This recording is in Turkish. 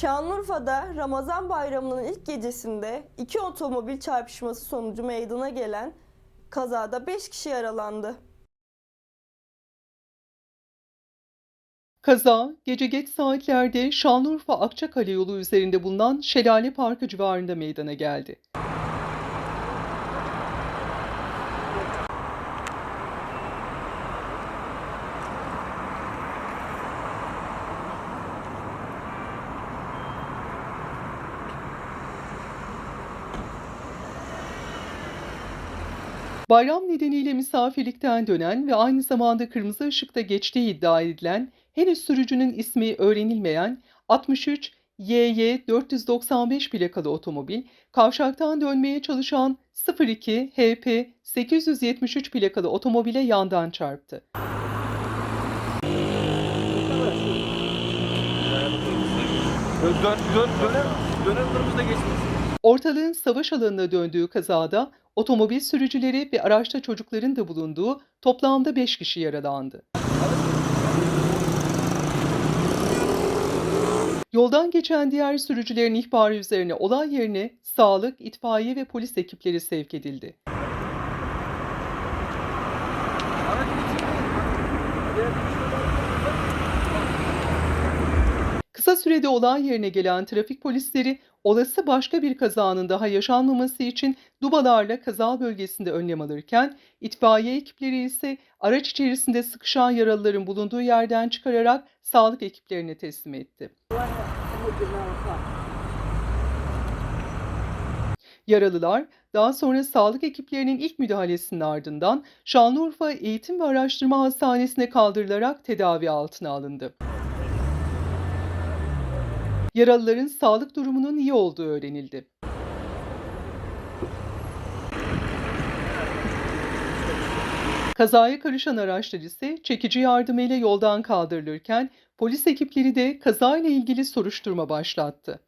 Şanlıurfa'da Ramazan bayramının ilk gecesinde iki otomobil çarpışması sonucu meydana gelen kazada 5 kişi yaralandı. Kaza gece geç saatlerde Şanlıurfa Akçakale yolu üzerinde bulunan Şelale Parkı civarında meydana geldi. Bayram nedeniyle misafirlikten dönen ve aynı zamanda kırmızı ışıkta geçtiği iddia edilen henüz sürücünün ismi öğrenilmeyen 63 YY 495 plakalı otomobil kavşaktan dönmeye çalışan 02 HP 873 plakalı otomobile yandan çarptı. Dön, dön, dön, dönem, de geçmesin. Ortalığın savaş alanına döndüğü kazada otomobil sürücüleri ve araçta çocukların da bulunduğu toplamda 5 kişi yaralandı. Yoldan geçen diğer sürücülerin ihbarı üzerine olay yerine sağlık, itfaiye ve polis ekipleri sevk edildi. Kısa sürede olay yerine gelen trafik polisleri olası başka bir kazanın daha yaşanmaması için dubalarla kaza bölgesinde önlem alırken itfaiye ekipleri ise araç içerisinde sıkışan yaralıların bulunduğu yerden çıkararak sağlık ekiplerine teslim etti. Yaralılar daha sonra sağlık ekiplerinin ilk müdahalesinin ardından Şanlıurfa Eğitim ve Araştırma Hastanesi'ne kaldırılarak tedavi altına alındı. Yaralıların sağlık durumunun iyi olduğu öğrenildi. Kazaya karışan araçlar ise çekici yardımıyla yoldan kaldırılırken polis ekipleri de kazayla ilgili soruşturma başlattı.